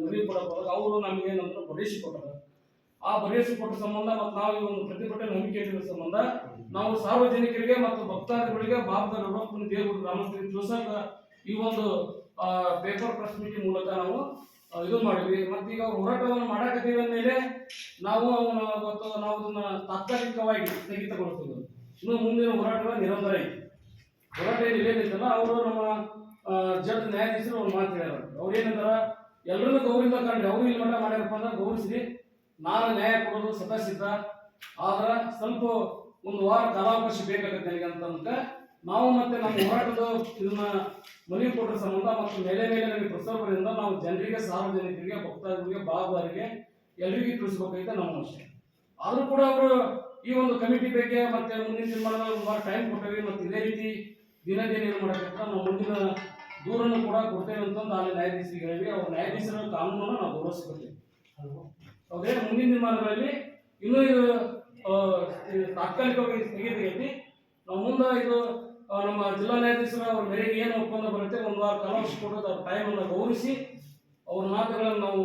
ಮನವಿ ಕೊಡಕ್ಕೆ ಅವರು ನಮಗೆ ಏನಂದ್ರೆ ಭರವಸೆ ಕೊಟ್ಟರು. ಆ ಭರವಸೆ ಕೊಟ್ಟ ಸಂಬಂಧ ಮತ್ತು ನಾವು ಈ ಒಂದು ಪ್ರತಿಭಟನೆ ಇಟ್ಟಿರೋ ಸಂಬಂಧ ನಾವು ಸಾರ್ವಜನಿಕರಿಗೆ ಮತ್ತು ಭಕ್ತಾದಿಗಳಿಗೆ ಭಾರತ ರಘುನಾಥನ ದೇವರು ಗ್ರಾಮಸ್ಥರಿಗೆ ತಿಳಿಸಾಕ ಈ ಒಂದು ಪೇಪರ್ ಪ್ರೆಸ್ ಮೀಟಿಂಗ್ ಮೂಲಕ ನಾವು ಇದು ಮಾಡಿದ್ವಿ. ಮತ್ತೆ ಈಗ ಅವ್ರು ಹೋರಾಟವನ್ನು ಮಾಡಕತ್ತೀವಿ ಅಂದಮೇಲೆ ನಾವು ಅವನ ಗೊತ್ತು ನಾವು ಅದನ್ನ ತಾತ್ಕಾಲಿಕವಾಗಿ ಸ್ಥಗಿತಗೊಳಿಸ್ತೀವಿ. ಇನ್ನು ಮುಂದಿನ ಹೋರಾಟಗಳು ನಿರಂತರ ಐತಿ. ಹೋರಾಟ ಏನು ಏನಿತ್ತಲ್ಲ, ಅವರು ನಮ್ಮ ಜಡ್ ನ್ಯಾಯಾಧೀಶರು ಒಂದು ಮಾತು ಹೇಳ್ಯಾರ. ಅವ್ರು ಏನಂತಾರ ಎಲ್ಲರನ್ನೂ ಗೌರವಿಂದ ಕಂಡ್ರಿ ಅವರು ಇಲ್ಲಿ ಮಠ ಮಾಡ್ಯಾರಪ್ಪ ಅಂದ್ರೆ ಗೌರಿಸಿರಿ. ನಾನು ನ್ಯಾಯ ಕೊಡೋದು ಸದಸ್ಯತ ಆದ್ರ ಸ್ವಲ್ಪ ಒಂದು ವಾರ ಕಾಲಾವಕಾಶ ಬೇಕಾಗತ್ತೆ ನನಗೆ ಅಂತ ನಾವು ಮತ್ತೆ ನಮ್ಮ ಹೋರಾಟದ ಇದನ್ನ ಮನವಿ ಕೊಟ್ಟರೆ ಸಂಬಂಧ ಮತ್ತು ಮೇಲೆ ಮೇಲೆ ನಮಗೆ ನಾವು ಜನರಿಗೆ, ಸಾರ್ವಜನಿಕರಿಗೆ, ಭಕ್ತಾದಿಗಳಿಗೆ ಬಾಬಾರಿಗೆ ಎಲ್ಲರಿಗೂ ತಿಳಿಸ್ಬೇಕೈತೆ ನಮ್ಮ ಆಶೆ ಆದರೂ ಕೂಡ ಅವರು ಈ ಒಂದು ಕಮಿಟಿ ಬಗ್ಗೆ ಮತ್ತೆ ಮುಂದಿನ ಸಿನಿಮಾ ಒಂದು ವಾರ ಟೈಮ್ ಕೊಟ್ಟೇವಿ ಮತ್ತು ಇದೇ ರೀತಿ ದಿನ ದಿನ ಏನು ಮಾಡಬೇಕಂತ ನಾವು ಮುಂದಿನ ದೂರನ್ನು ಕೂಡ ಕೊಡ್ತೇವೆ ಅಂತಂದು ಅಲ್ಲಿ ನ್ಯಾಯಾಧೀಶರಿಗೆ ಹೇಳಿ ಅವ್ರ ನ್ಯಾಯಾಧೀಶರ ಕಾನೂನನ್ನು ನಾವು ಗೌರವಿಸಿಕೊಳ್ತೇವೆ. ಅದೇ ಮುಂದಿನ ದಿನಮಾನಗಳಲ್ಲಿ ಇನ್ನೂ ಇದು ತಾತ್ಕಾಲಿಕವಾಗಿ ಸ್ಥಗಿತಗೈತಿ ನಾವು ಮುಂದೆ ಇದು ನಮ್ಮ ಜಿಲ್ಲಾ ನ್ಯಾಯಾಧೀಶರ ಅವ್ರ ಮೇರೆಗೆ ಏನು ಒಪ್ಪಂದ ಬರುತ್ತೆ ಒಂದು ವಾರ ಕಾಲಾವಕಾಶ ಕೊಡೋದು ಅವ್ರ ಟೈಮನ್ನು ಗೌರವಿಸಿ ಅವ್ರ ಮಾತುಗಳನ್ನು ನಾವು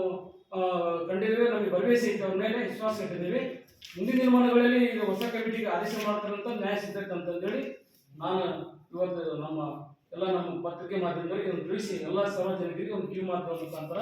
ಕಂಡಿದ್ದೇವೆ. ನಮಗೆ ಭರವಸೆ ಐತೆ ಅವ್ರ ಮೇಲೆ ವಿಶ್ವಾಸ ಇಟ್ಟಿದ್ದೀವಿ. ಮುಂದಿನ ದಿನಮಾನಗಳಲ್ಲಿ ಈಗ ಹೊಸ ಕಮಿಟಿಗೆ ಆದೇಶ ಮಾಡ್ತಾರೆ ಅಂತ ನ್ಯಾಯ ಅಂತಂದೇಳಿ ನಾನು ಇವತ್ತು ನಮ್ಮ ಎಲ್ಲ ನಮ್ಮ ಪತ್ರಿಕೆ ಮಾಧ್ಯಮದಲ್ಲಿ ಇದನ್ನು ತಿಳಿಸಿ ಎಲ್ಲ ಸಾರ್ವಜನಿಕರಿಗೆ ಒಂದು ಕಿವಿ ಮಾತುಗಳ ಮುಖಾಂತರ